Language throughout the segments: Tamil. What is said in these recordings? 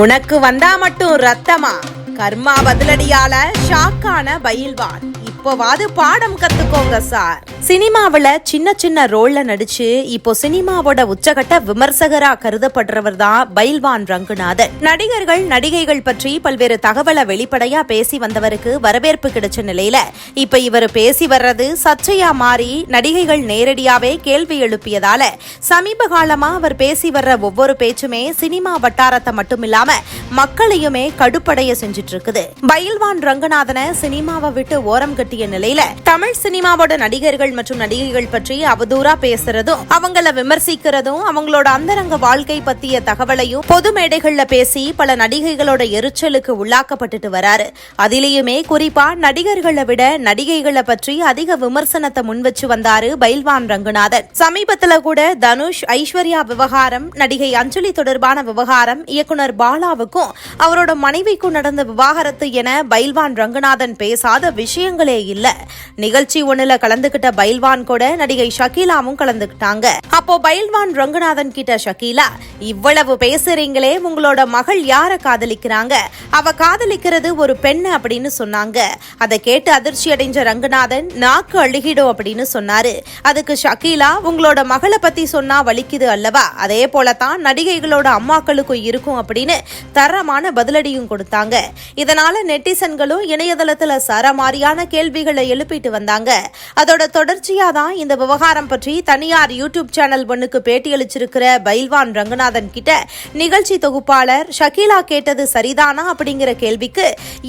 உனக்கு வந்தா மட்டும் ரத்தமா? கர்மா பதிலடியால ஷாக்கான பயில்வான். இப்போவாது பாடம் கத்துக்கோங்க சார். சினிமாவில் சின்ன சின்ன ரோல்ல நடிச்சு இப்போ சினிமாவோட உச்சகட்ட விமர்சகரா கருதப்படுறவர் தான் பைல்வான் ரங்குநாதன். நடிகர்கள் நடிகைகள் பற்றி பல்வேறு தகவலை வெளிப்படையா பேசி வந்தவருக்கு வரவேற்பு கிடைச்ச நிலையில இப்ப இவர் பேசி வர்றது சர்ச்சையா மாறி நடிகைகள் நேரடியாவே கேள்வி எழுப்பியதால சமீப காலமா அவர் பேசி வர்ற ஒவ்வொரு பேச்சுமே சினிமா வட்டாரத்தை மட்டுமில்லாம மக்களையுமே கடுப்படைய செஞ்சுட்டு இருக்குது பயில்வான் ரங்கநாதனை சினிமாவை விட்டு ஓரம் கட்டிய நிலையில தமிழ் சினிமாவோட நடிகர்கள் மற்றும் நடிகைகள் பற்றி அவதூறா பேசுறதும் அவங்கள விமர்சிக்கிறதும் அவங்களோட அந்தரங்க வாழ்க்கை பத்திய தகவலையும் பொது மேடைகள்ல பேசி பல நடிகைகளோட எரிச்சலுக்கு உள்ளாக்கப்பட்டுட்டு வராரு. அதிலேயுமே குறிப்பா நடிகர்களை விட நடிகைகளை பற்றி அதிக விமர்சனத்தை முன்வச்சு வந்தாரு பைல்வான் ரங்கநாதன். சமீபத்துல கூட தனுஷ் ஐஸ்வர்யா விவகாரம் நடிகை அஞ்சலி தொடர்பான விவகாரம் இயக்குனர் பாலாவுக்கும் அவரோட மனைவிக்கும் நடந்த விவாகரத்து என பைல்வான் ரங்கநாதன் பேசாத விஷயங்களே இல்ல. நிகழ்ச்சி ஒண்ணுல கலந்துகிட்ட பைல்வான் கூட நடிகை ஷக்கீலாவும் கலந்துக்கிட்டாங்க. அப்போ பைல்வான் ரங்கநாதன் கிட்ட ஷக்கீலா இவ்வளவு பேசுறீங்களே உங்களோட மகள் யார காதலிக்கிறாங்க? அவ காதலிக்கிறது ஒரு பெண்ணு அப்படின்னு சொன்னாங்க. அதை கேட்டு அதிர்ச்சி அடைஞ்ச ரங்கநாதன் நாக்கு அழுகிடும் அப்படின்னு சொன்னாரு. அதுக்கு ஷக்கீலா உங்களோட மகளை பத்தி சொன்னா வலிக்குது அல்லவா? அதே போலதான் நடிகைகளோட அம்மாக்களுக்கும் இருக்கும் அப்படின்னு தரமான பதிலடியும் கொடுத்தாங்க. இதனால நெட்டிசன்களும் இணையதளத்துல சரமாரியான கேள்விகளை எழுப்பிட்டு வந்தாங்க. அதோட தொடர்ச்சியா தான் இந்த விவகாரம் பற்றி தனியார் யூடியூப் சேனல் ஒண்ணுக்கு பேட்டியளிச்சிருக்கிற பைல்வான் ரங்கநாதன் கிட்ட நிகழ்ச்சி தொகுப்பாளர் ஷக்கீலா கேட்டது சரிதானா அப்படிங்கிற கேள்விக்கு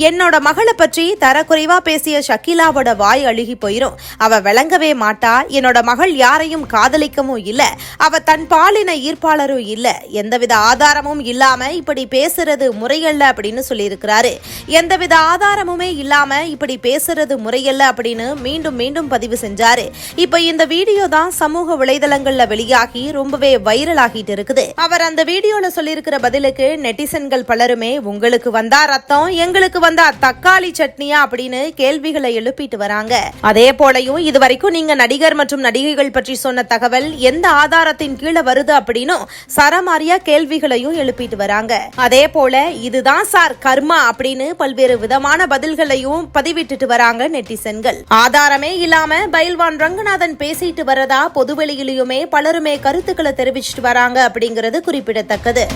என்னோட மகளை பற்றி தரக்குறைவா பேசிய ஷக்கீலாவோட வாய் அழுகி போயிரும். அவ விளங்கவே மாட்டா. என்னோட மகள் யாரையும் காதலிக்கவும் இல்ல. அவ தன் பாலின ஈர்ப்பாளரும் இல்ல. எந்தவித ஆதாரமும் இல்லாம இப்படி பேசுறது முறையல்ல அப்படின்னு சொல்லியிருக்கிறாரு. எந்தவித ஆதாரமுமே இல்லாம இப்படி பேசுறது முறையல்ல அப்படின்னு மீண்டும் மீண்டும் பதிவு செஞ்சார் இப்ப இந்த வீடியோ தான் சமூக வலைதளங்கள்ல வெளியாகி ரொம்பவே வைரல் ஆகிட்டு இருக்குது. அவர் அந்த வீடியோல சொல்லியிருக்கிற பதிலுக்கு நெட்டிசன்கள் பலருமே உங்களுக்கு வந்தா ரத்தம் எங்களுக்கு வந்தா தக்காளி சட்னியா? அப்படின்னு கேள்விகளை எழுப்பிட்டு வராங்க. அதே போலயும் இதுவரைக்கும் நீங்க நடிகர் மற்றும் நடிகைகள் பற்றி சொன்ன தகவல் எந்த ஆதாரத்தின் கீழே வருது அப்படின்னும் சரமாரியா கேள்விகளையும் எழுப்பிட்டு வராங்க. அதே போல இதுதான் சார் கர்மா அப்படின்னு பல்வேறு விதமான பதில்களையும் பதிவிட்டுட்டு வராங்க நெட்டிசன்கள். ஆதாரமே இல்லாம பயில் பைல்வான் ரங்கநாதன் பேசிட்டு வரதா? பொதுவெளியிலுமே பலருமே கருத்துக்களை தெரிவிச்சிட்டு வராங்க அப்படிங்கிறது குறிப்பிடத்தக்கது.